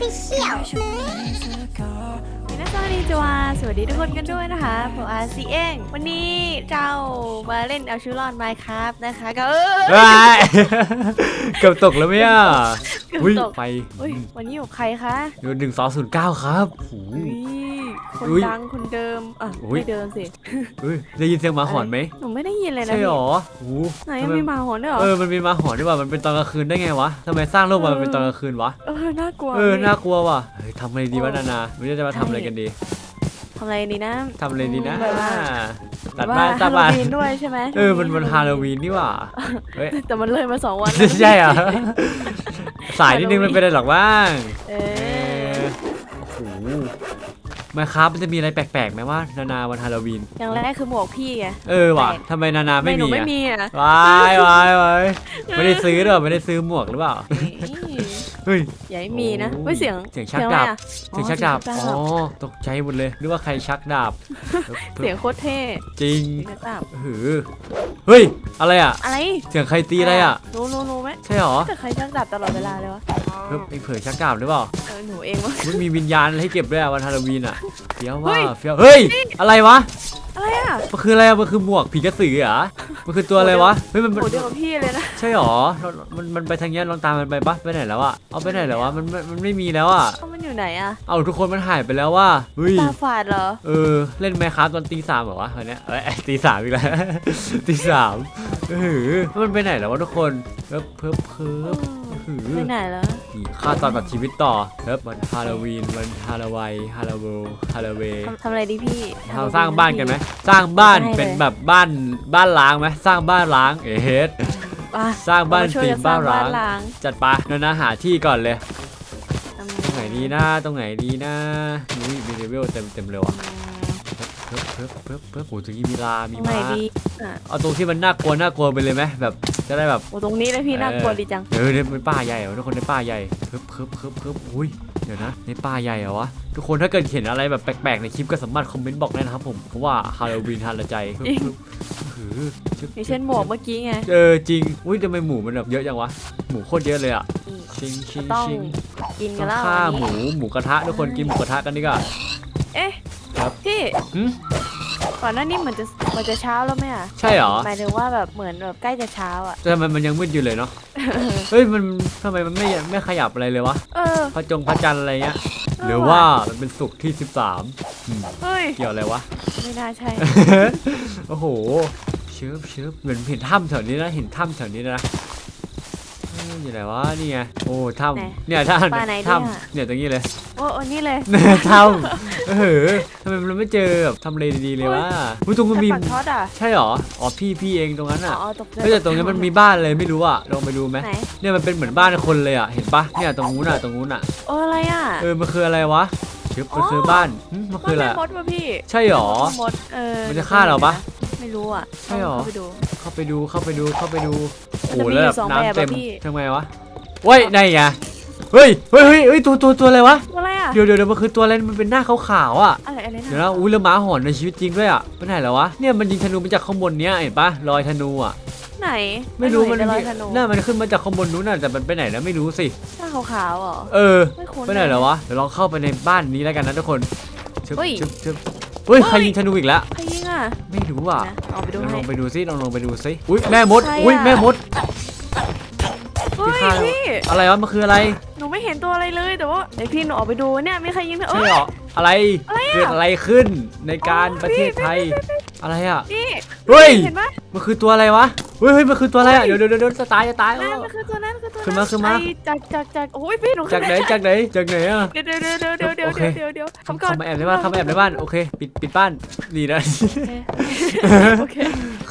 Official มินาซานิจวาสวัสดีทุกคนกันด้วยนะคะผมอาซีเองวันนี้เรามาเล่นเอาชูรอนไมค์ครับนะคะก็เออ ว้ายเกือบตกแล้วไหมอะเกือบอุ้ยตกไปอุ้ยวันนี้อยู่กับใครคะดูหนึ่งสองศูนย์เก้าครับโอ้โหอุ้ย คนอุ๊ยดังคนเดิมอะอุ๊ย ไม่เดิมสิเฮ้ยได้ยินเสียงหมาหอนไหมหนูไม่ได้ยินเลยนะใช่หรอพี่โอ้โหไหนทำไมมีหมาหอนด้วยเหรอ เออมันมีหมาหอนด้วยว่ะมันเป็นตอนกลางคืนได้ไงวะทำไมสร้างโลกมามันเป็นตอนกลางคืนวะเออน่ากลัวเออพี่ น่ากลัวว่ะเฮ้ยทำอะไรดีวะโอ้นานาไม่รู้จะมาทำอะไรกันดีทำอะไรดีนะ ทำอะไรดีนะแบบว่า ตัดแบบบ้าว่านตัฮาดโลบ้านวีนด้วยใช่ไหมเออมันมันฮาโลวีนนี่หว่าเฮ้ยแต่มันเลยมาสองวันแล้ว ใช่เหรอสายนิดนึงมันเป็นอะไรหรอกบ้าง เอเอออโอ้โห มาครับมันจะมีอะไรแปลกๆไหมว่านานาวันฮาโลวีน อย่างแรกคือหมวกพี่ไงเออว่ะแปลกทำไมนานาไม่หนูมีไม่อะมีอะ วายวายวายไม่ได้ซื้อหรอไม่ได้ซื้อหมวกหรือเปล่า เฮ้ย อย่าให้มีนะโอ้ เฮ้ยเสียงเสียงชักอะไรดาบอะเสียงชักดาบอ๋ออ๋อ ตกใจหมดเลย นึกว่าใครชักดาบ เสียงโคตรเท่จริงเสียงแบบหือเฮ้ย อะไรอะ อะไรเสียงใครตีอะไรอะ รู้รู้รู้ไหมใช่หรอแต่ใครชักดาบตลอดเวลาเลยวะเฮ้ยไอ้เผยชักดาบหรือเปล่าเออหนูเองวะ มันมีวิญญาณให้เก็บด้วยอะวันฮาโลวีนอะเฟี้ยวเฮ้ว่ายเฟี้ยว เฮ้ย อะไรวะ อะไรอะมันคืออะไรอะมันคือหมวกผีกระสือเหรอมันคือตัวอะไรวะเฮ้ยมันโหมันเดียวกับพี่เลยนะใช่หรอเรามันมันไปทางเนี้ยลองตามมันไปปะไปไหนแล้วอะเอาไปไหนแล้ววะมันมันมันไม่มีแล้วอะเอ้ามันอยู่ไหนอะเอาทุกคนมันหายไปแล้วว่าเฮ้ยตาฝาดเหรอเออเล่นแมคครับตอนตีสามเหรอวะวันเนี้ยเอ้ยตีสามอีกแล้ว ตีสามเออมันไปไหนแล้ววะทุกคนเพิ่มเพิ่มเพิ่ม หือไปไหนแล้วนี่ฆ่าตอนกับชีวิตต่อเฮ้ยวันฮาโลวีนวันฮาโลวีนฮาโลวีนฮาโลวีนทำทำอะไรดีพี่เราสร้างบ้านกันไหมสร้างบ้านได้เลยเป็นแบบบ้านบ้านล้างไหมสร้างบ้านล้างเอเฮดอะสร้างบ้านเมช่วยตีกัมสร้บ้างนร้างล้าง จัดไปเนยนะหาที่ก่อนเลยอืมตรงไหนดีนะตรงไหนดีนะอุ้ยมีเลเวลเต็มเต็มเลยว่ะเพิ่มเพิ่มเพิ่มเพิ่มโอ้ตรงนี้มีลาตมีรงไหนม้าดีอะเอาตรงที่มันน่ากลัวน่ากลัวไปเลยไหมแบบ จะได้แบบโอ้ตรงนี้เลยพี่น่ากลัวดีจัง เออเนี่ยเป็นป่าใหญ่เหรอทุกคนในป่าใหญ่เพิ่มเพิ่มเพิ่มเพิ่มอุ้ยเดี๋ยวนะในป่าใหญ่เหรอวะทุกคนถ้าเกิดเห็นอะไรแบบแปลกๆในคลิปก็สามารถคอมเมนต์บอกได้นะครับผมเพราะว่าฮาโลวีนฮาโลใจเพิ่มเพิ่มหืออย่างเช่นหมวกเมื่อกี้ไงเออจริงอุ้ยทำไมหมูมันแบบเยอะจังวะหมูโคตรเยอะเลยอะอืมชิงชิงต้องชิงกินต้กัอนงแล้วฆ่าวันหมูนี้หมูกระทะทุกคนกินหมูกระทะกันดีกว่าเอ๊ะครับพี่หึ ก่อนหน้านี้เหมือนจะเหมันจะเช้าแล้วไหมอะใช่เหรอหมายถึงว่าแบบเหมือนแบบใกล้จะเช้าอะแต่ทำไมมันยังมืดอยู่เลยเนาะเฮ้ยมันทำไมมันไม่ไม่ขยับอะไรเลยวะเออพระจงพระจันทร์อะไรเงี้ยเออหรือว่ามันเป็นศุกร์ที่ 13อืมเฮ้ยเกี่ยวอะไรวะไม่น่าใช่โอ้โหเชิบเชิบเหมือนเห็นถ้ำแถวนี้นะเห็นถ้ำแถวนี้นะเอ้ยอยู่ไหนวะนี่ไงโอ้ถ้ไหนำเนี่ยถ้ป่าไหนำเนี่ยถ้ำเนี่ยตรงนี้เลยโอ้โอ้นี่เลยถ้ำเออทำไมมันไม่เจอแบบทำเลดีๆเลยวะอุ้ยตรงมันมีแต่ปักทอดอะ ใช่เหรอ อ๋อพี่พี่เองตรงนั้นอ๋อะอตกใจเฮ้ยแต่ตรงนี้มันมีบ้านเลยไม่รู้อะลองไปดูไหมไหน เนี่ยมันเป็นเหมือนบ้านคนเลยอะเห็นปะเนี่ยตรงนู้นอะตรงนู้นอะ โอ้อะไรอะ เออมันคืออะไรวะเชิบมันคือบ้านหึมันคืออะไรบ้านอะแม่มดป่ะพี่ใช่เหรอแม่มดเออมันจะฆ่าเราปะไม่รู้อะใช่หรอเข้าไปดู เข้าไปดูเข้าไปดูเข้าไปดูโอ้มันจะมีแล้วอยู่แบบสองน้ำแบบอะเต็มพี่ ทำไงวะเว้ยได้ไง เฮ้ยเฮ้ยเฮ้ยเฮ้ยตัวตัวตัวอะไรวะอะไรอะเดี๋ยวเดี๋ยวเดี๋ยวมันคือตัวอะไร มันเป็นหน้าขาวๆอะ อะไรอะไรนะเดี๋ยวนะอุ้ยแล้วหมาหอนในชีวิตจริงด้วยอะไปไหนแล้ววะ เนี่ยมันยิงธนูมาจากข้างบนเนี้ยเห็นปะรอยธนูอะ ไหนไม่รู้เห็มันแต่รอยธนูน่ามันขึ้นมาจากข้างบนนู้นน่ะแต่มันไปไหนแล้วไม่รู้สิ หน้าขาวๆเหรอ เออไม่คุ้นไปไหนแล้ววะ เดี๋ยวลองเข้าไปในบ้านนี้แล้วกันนะทุกคนชึบเฮ้ยชึบชึบเฮ้ยเฮ้ยใครยิงธนูอีกแล้ว ใครยิงอะ ไม่รู้อะนะเอาไปดูลองลให้องไปดูซิลองลองไปดูซิ อุ้ยแม่มดใครอะอุ้ยแม่มดเฮ้ยฆ่าพี่ อะไรวะมันคืออะไรหนูไม่เห็นตัวอะไรเลยแต่ว่าเดี๋ยวพี่หนูออกไปดูเนี่ยมีใครยิงเธอใช่เอ้ยเหรออะไรอะไรอะ เกิดอะไรขึ้นในการอ๋อประเทศพี่ไทยอะไรอะ พี่เฮ้ย เห็นปะมันคือตัวอะไรวะเฮ้ยเฮ้ยมันคือตัวอะไรอะเดี๋ยวเดี๋ยวเดี๋ยวจะตายจะตายนั่นเออมันคือตัวนั้นคือตัว ขึ้นมาขึ้นมาไอ้จากจากจากโอ้ยพี่หนูจากไหนจากไหนจากไหนอะ เดี๋ยวเดี๋ยวเดี๋ยวเดี๋ยวเดี๋ยวโอเค เดี๋ยวเดี๋ยวเดี๋ยวทำก่อนเข้ามาแอบในบ้านเข้ามาแอบในบ้านโอเค ปิดปิดบ้านนี่นะ โอเค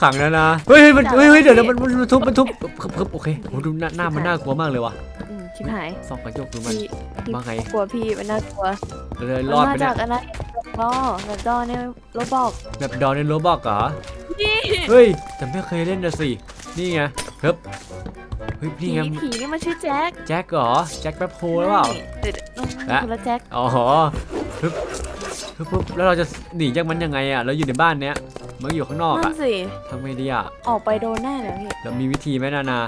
ขังนะนะเฮ้ยเฮ้ยมันจับเฮ้ยเฮ้ยแล้วเดี๋ยวเดี๋ยวมันมันมันทุบมันทุบพึบพึบโอเคโหดูหน้าหน้ามันน่ากลัวมากเลยว่ะอืมชิบหายส่องกระจกดูมันพี่พี่ว่าไงกลัวพี่มันน่ากลัวเลยรอดมันไปมาเนี่จายกอะไรดอแบบดอเนี่ยโรบอกแบบดอนในโรบอกเหรอนี่เฮ้ยแต่ไม่เคยเล่นนะสินี่ไงเฮ้ย เฮ้ยผีนี่ไงผีนี่มันชื่อแจ็คแจ็คเหรอแจ็คแป๊บโพหรือเปล่า เดี๋ยวเดี๋ยวและ คนละแจ็คอ๋อฮึบฮึบฮึบแล้วเราจะหนีจากมันยังไงอะเราอยู่ในบ้านเนี้ยมันอยู่ข้างนอกนั่อะนสิ ทำไงดีอะออกไปโดนแน่เลยพี่เรามีวิธีไหมนานา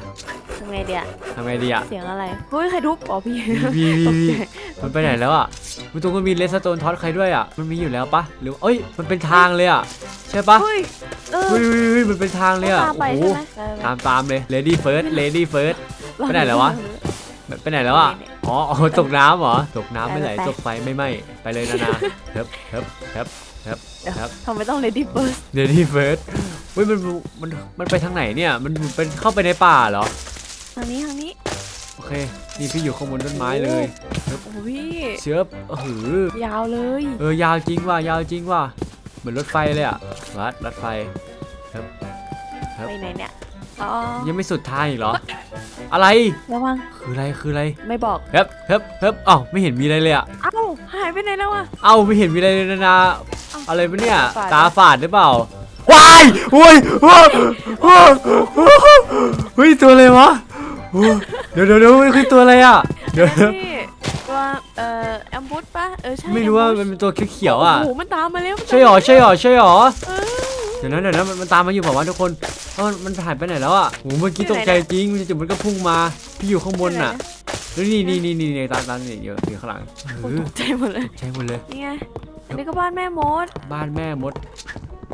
ทำไงเดียทำไงดีอะเสียงอะไรเฮ้ยใครทุบอ๋อพี่วีวีตกวีใจมันไปไหนแล้วอะมันตรงก็มีเลสโตนท็อตใครด้วยอะมันมีอยู่แล้วปะหรือเอ้ยมันเป็นทางเลยอะใช่ปะเฮ้ย เออเฮ้ยเฮ้ยเฮ้ยมันเป็นทางเลยอะตามไปโอ้โหใช่ไหมเออตามตามเลย lady first lady first ไปไหนแล้ววะ ไปไหนแล้วอะ อ๋ออ๋อตกน้ำเหรอ ตกน้ำไม่ไหล ไปไป ตกไฟไม่ไหม้ ไปเลยนานาเฮ้บเฮ้บเฮ้บเฮ้บเดี๋ยวครับทำไมต้อง lady first lady first เฮ้ยมันมันมันไปทางไหนเนี่ย มันเป็นเข้าไปในป่าเหรอ ทางนี้ทางนี้โอเค นี่พี่อยู่ข้างบนต้นไม้เลยโอ้โหพี่เชื้อเออยาวเลย เออยาวจริงว่ะยาวจริงว่ะ เหมือนรถไฟเลยอะรัดรถไฟครับไปไหนเนี่ยอ๋อยังไม่สุดทางอีกเหรอ อะไรระวังคืออะไรคืออะไรไม่บอกเฮ้บเฮ้บเฮ้บอ้าวไม่เห็นมีอะไรเลยอะเอ้าหายไปไหนแล้วอะเอ้าไม่เห็นมีอะไรเลยนะนาอะไรปะเนี่ยตาฝาดตาฝาดหรือเปล่าว้ายโอ้ยโอ้ยโอ้ยเฮ้ยตัวอะไรวะโอ้ยเดี๋ยวเดี๋ยวเดี๋ยวมันคือตัวอะไรอะเดี๋ยวนั่นนี่ตัวเอ่อแอ มบูสปะเออใช่ไม่รู้ว่ามันเป็นตัวเขียวๆอะโอ้โหมันตามมาแล้วมันตามใช่หรอใช่หรอใช่หรอเออ เดี๋ยวนะเดี๋ยวนะมันมันตามมาอยู่แบบว่าวะทุกคนเอ้ามันหายไปไหนแล้วอะโหเมื่อกี้อยู่ตไหนกใจจริงมันจุดมันก็พุ่งมาพี่อยู่ข้างบนน่ะไหแล้วนี่นี่นี่นี่นี่ตามตามนี่เยอะอยู่ข้างหลังโอ้เออตกใจหมดเลย ใช่หมดเลย นี่ไง อันนี้ก็บ้านแม่มด บ้านแม่มด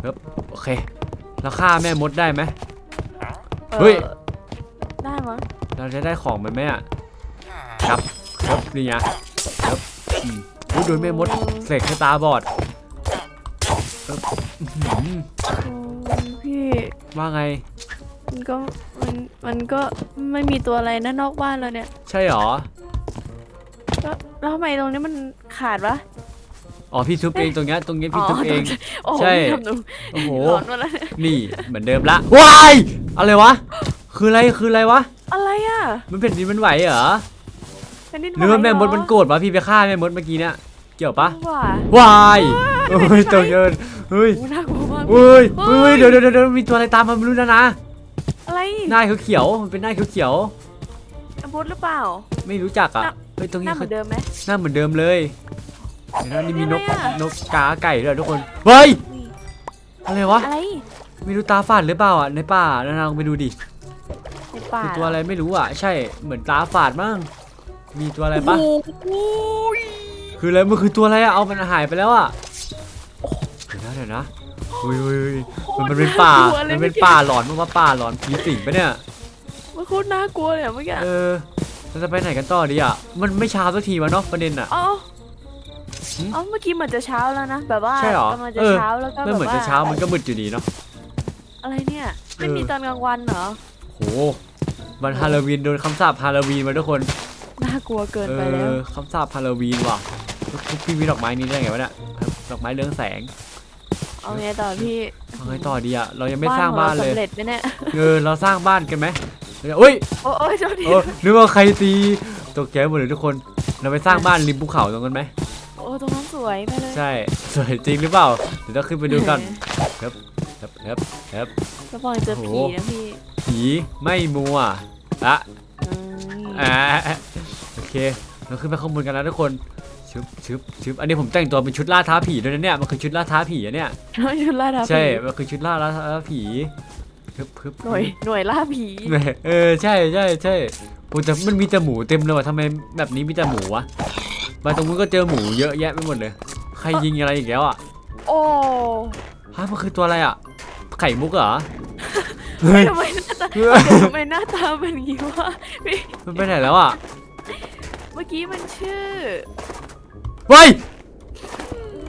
ครับโอเคเราฆ่าแม่มดได้ไหมออเฮ้ย ได้มั้งเราจะได้ของมันไหมอะครับครับนี่ไง ครับอืมอุ๊ยโดนแม่มดเสกให้ตาบอดครับอื้อหือพี่ว่าไง มันก็มันมันก็ไม่มีตัวอะไรนะนอกบ้านเราเนี่ยใช่หรอ ก็แล้วทำไมตรงนี้มันขาดวะอ๋อพี่ทุบเองตรงเนี้ยตรงเนี้ยพี่ทุบเอง โอ้โหใช่ ทำหนูโอ้โห หลอนหมดแล้วเนี่ยนี่เหมือนเดิมละ ว้าย อะไรวะ คืออะไร คืออะไรวะ อะไรอะ มันเป็นดินมันไหวเหรอ แผ่นดินไหหรือว่าแม่มดเหมันโกรธวะพี่ไปฆ่าแม่มดเมื่อกี้เนี่ยเกี่ยวปะว่าว้ายโอ้ยตกเยินเฮ้ยโอ้น่ากลัวมากเฮ้ยเฮ้เฮ้ยยเดี๋ยวเดี๋ยวเดี๋ยวมีตัวอะไรตามมาไม่รู้นะนะอะไรหน้าเขียวๆมันเป็นหน้าเขียวแอมบูสหรือเปล่าๆไม่รู้จักอะหน้าเฮ้ยตรงหนี้น้าเหคืมืออนเดิมไหมหน้าเหมือนเดิมเลยเดี๋ยวนะนี่มีนกทำไมอะนกกาไก่ด้วยทุกคนเฮ้ยนี่อะไรวะอะไรไม่รู้ตาฝาดหรือเปล่าอะในป่านานาลองไปดูดิในป่าคือตัวอะไรไม่รู้อะ ใช่เหมือนตาฝาดมั้ง มีตัวอะไรปะโอ้โหคืออะไรมันคือตัวอะไรอะเอามันหายไปแล้วอะเดี๋ยวนะเดี๋ยวนะอุ้ยอุ้ยอุ้ยมันมันเป็นป่าโคตรมันเป็นกลัวลยป่าหลอนมันว่าป่าหลอนผีสิงปะเนี่ย มันโคตรน่ากลัวเลยอะเมื่อกี้เออเราจะไปไหนกันต่อดีอะมันไม่เช้าสักทีวะเนาะประเด็นอะ เอ๋อหืมอ๋อเมื่อกี้เหมือนจะเช้าแล้วนะ แบบว่าใช่เหรอกำลังจะเออเช้าแล้วก็ไม่แบบเหมือนจะว่าเช้ามันก็มืดอยู่ดีเนาะ อะไรเนี่ย ไม่เออมีตอนกลางวันเหรอโหวันฮาโลวีนโดนคำสาปฮาโลวีนมาทุกคน น่ากลัวเกินเอไปแล้วอคำสาปฮาโลวีนว่ะพี่มีดอกไม้นี้ได้ไงวะเนี่ยครับดอกไม้เรืองแสงเอาไงต่อพี่เอาไงต่อดีอะเรายังไม่สร้างบ้านของเลยสำเร็จไหมเนี่ยเออเราสร้างบ้านกันไหมเดี๋ยวอุ้ยโอ้โอ้ยเจ้าดีเออนึกว่าใครตีตกใจหมดเลยทุกคนเราไปสร้างบ้านริมภูเขาตรงนั้นไหมโอ้ตรงนั้นสวยไปเลยใช่สวยจริงหรือเปล่าเดี๋ยวต้องขึ้นไปดูกันครับครับครับครับก็บอกเจอโอ้ผีโหนะพี่ผีไม่มัวอะอืมอ่าโอ เคเราขึ้นไปข้างบนกันแล้วทุกคนชึบชึบชึบอันนี้ผมแต่งตัวเป็นชุดล่าท้าผีด้วยนะเนี่ยมันคือชุดล่าท้าผีอะเนี่ยน้อยชุดล่าท้าผีใช่มันคือชุดล่าท้าผีฮึบฮึบหน่วยหน่วยล่าผีแหม่เออใช่ใช่ใช่โอ้แต่มันมีแต่หมูเต็มเลยว่ะทำไมแบบนี้มีแต่หมูวะมาตรงนู้นก็เจอหมูเยอะแยะไปหมดเลย ใครยิงอะไรอีกแล้วอะโอ้ฮะมันคือตัวอะไรอะ ไข่มุกเหรอเฮ้ยทำไมหน้าตาเฮ้ยทำไมหน้าตาเป็นอย่างนี้วะพี่มันไปไหนแล้วอะเมื่อกี้มันชื่อเฮ้ย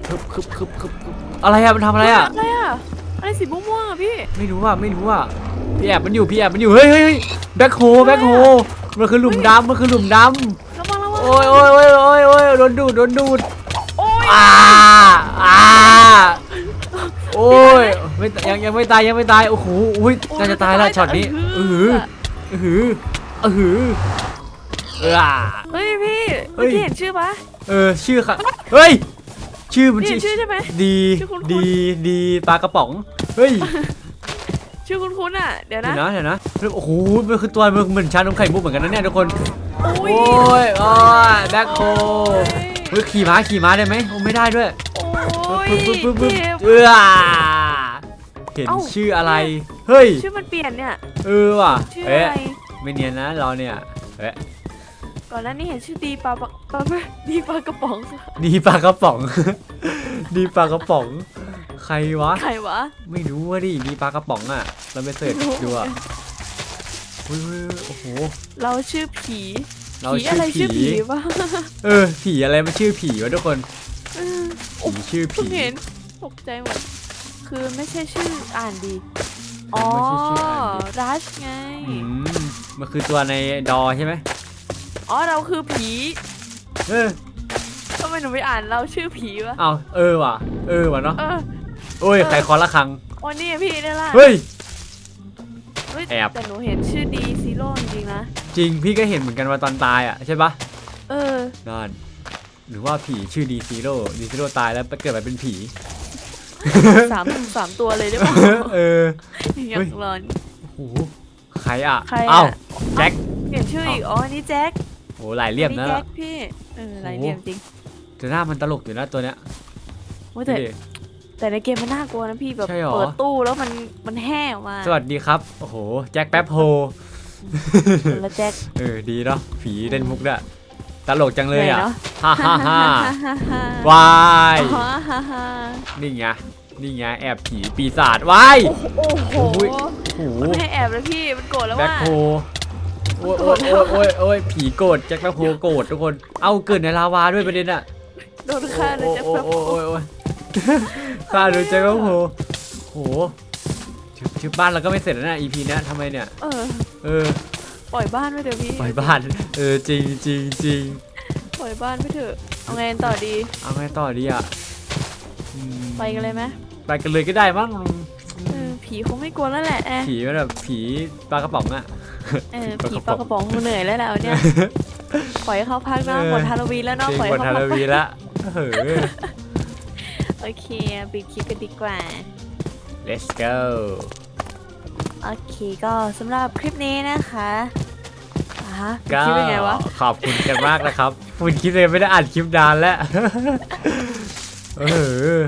คึบคึบคึบคึบคึบอะไรอะมันทำอะไรอะอะไรอะอะไรสีม่วงๆอะพี่ ไม่รู้อะไม่รู้อะพี่แอบมันอยู่พี่แอบมันอยู่เฮ้ยเฮ้ยเฮ้ยแบ็คโฮแบ็คโฮมันคือหลุมดำมันคือหลุมดระวังระวัำงโอ้ยโอ้ยโอ้ยโอ้ยโอ้ยโดนดูดโดนดูดโอ้ยอ่าอ่าโอ้ยไม่ยังยังไม่ตายยังไม่ตายโอ้โหอุ้ยน่าจะตายแล้วช็อตนี้เออเออเออเออ เออ เฮ้ยพี่เฮ้เมื่อยกี้เห็นชื่อปะเออชื่อค่ะเฮ้ย ชื่อมันนี่ชื่อเห็นชื่อใช่ไหม ดีชื่อคุ้นๆ ดีดีปลากระป๋อง เฮ้ยชื่อคุ้นๆอะ เดี๋ยวเดี๋นะ ยวนะเดี๋ยวนะโอ้โหมันคือตัวมันเหมือนชานมไข่มุกเหมือนกันนะเนี่ยทุกคน โอ้โอ้ย ยโอ้ยแบ็คโฮเฮ้ยขี่ม้าขี่ม้าได้ไหมโอ้ไม่ได้ด้วยโอ้ยปึ๊บปึ๊บปึ๊บปึ๊บเจ็บ เออเห็นเอ้า ชื่ออะไร เฮ้ย ชื่อมันเปลี่ยนเนี่ย เออว่ะชื่อเอ๊ะอะไร ไม่เนียนนะเราเนี่ยเอ๊ะ ก่อนหน้านี้เห็นชื่อดีปลาปลาปลาดีปลากระป๋องดีปลากระป๋อง ดีปลากระป๋อง ใครวะ ใครวะไม่รู้ว่าดิดีปลากระป๋องอะ เราไปเสิร์ชไม่รู้ดูอะอุ้ยอุ้ยโอ้โห เราชื่อผีเราผีชื่อะไรอชื่อผีผีวะเออ ผีอะไรมันชื่อผีวะทุกคน เออผีชื่อเพิ่ผี งเห็นตกใจหมด คือไม่ใช่ชื่ออ่านดีอ๋อไม่ใช่ชื่ออ่านดิรัชไง อืมมันคือตัวในดอใช่ไหม อ๋อเราคือผีเออทำไมหนูไม่อ่านเราชื่อผีวะเอาเออว่ะ เออว่ะเนาะเออโอ้ยใครคอละครังวันนี้พี่ได้ละเฮ้ย เฮ้ยแอบ แต่หนูเห็นชื่อดีซีโร่จริงๆนะจริงพี่ก็เห็นเหมือนกันว่าตอนตายอะใช่ปะเออ นั่นหรือว่าผีชื่อดีซีโร่ดีซีโร่ตายแล้วไปเกิดมาเป็นผี สามสามตัวเลยได้ป่ะเออ อยากลองโอ้โหใครอะใครอะ เอ้าแจ็ค เปลี่ยนชื่ออีกอ๋ออันนี่แจ็ค โหหลายเหลี่ยมอันะแจ็คพี่เออหลายเหลี่ยมจริงแต่หน้ามันตลกอยู่นะตัวเนี้ยโอ้ยแต่ดูดิ แต่ในเกมมันน่ากลัวนะพี่แบบใช่หรอ เปิดตู้แล้วมันมันแห้งออกมาสวัสดีครับโอ้โหแจ็คแป๊บโฮคนละแจ็คเออดีเนาะผีเล่นมุกด้วยตลกจังเลยอะไหนเนาะฮ่าฮ่าฮ่าฮ่าฮ่าวายฮ่าฮ่าฮ่านี่ไงนี่ไงแอบผีปีศาจวาย โอ้โหโอ้ยโอ้โห มันไม่ให้แอบเลยพี่มันโกรธแล้วแบ็คว่าโฮ โอ้ยโอ้ยโอ้ยโอ้ยโอ้ยผีโกรธแจ็คแบ็คโฮโกรธทุกคน เอาเกิดในลาวาด้วยประเด็นอะโดนฆ่าเลยโอ้แจ็คโอ้แป๊บโอ้โอ้ยโอ้ยฆ่าโดยแจ็คแบ็คโฮโหชื่อชื่อบ้านเราก็ไม่เสร็จแล้วนะ EP เนี้ยทำไมเนี่ย เออ เออ ปล่อยบ้านไปเถอะพี่ ปล่อยบ้าน เออจริงจริงจริงปล่อยบ้านไปเถอะ เอาไงต่อดี เอาไงต่อดีอะอืมไปกันเลยไหมไปกันเลยก็ได้มั้งเออผีคงไม่กลัวแล้วแหละแอะผีมันแบบผีปลากระป๋องอะ เออปลาผีกระปป๋ลาองกระป๋องคงเหนื่อยแล้วแหละวันเนี่ยปล่อยให้เขาพักเนาะเออหมดฮาโลวีนแล้วเนาะจริงปล่อยหมให้ดเขาฮาพัโลกไปวีนละเออ โอเคปิดคลิปกันดีกว่า let's go โอเคก็สำหรับคลิปนี้นะคะอ่าฮะก็คลิปเป็นไงวะ ขอบคุณกันมากนะครับ คุณคลิปเลยไม่ได้อ่านคลิปนานแล้วเออ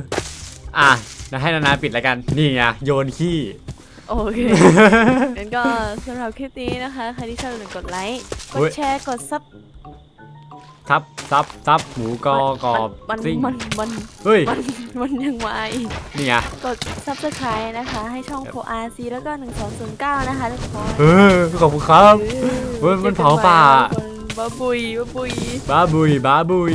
อะนะให้นานาปิดแล้วกัน นี่ไงโยนขี้ โอเค งั้นก็สำหรับคลิปนี้นะคะ ใครที่ชอบอย่าลืมกดไลค์กเฮ้ดยแชร์ กดซับทับซับซับหมูกอกรอบมันซิ่งมันมันเฮ้ยมันมันยังมาอีกนี่ไงกด subscribe นะคะ ให้ช่อง Pro RC แล้วก็1209นะคะทุกคนเออขอบคุณครับเฮ้ยมันเผาป่าบ้าบุยบ้าบุยบ้าบุยบ้าบุย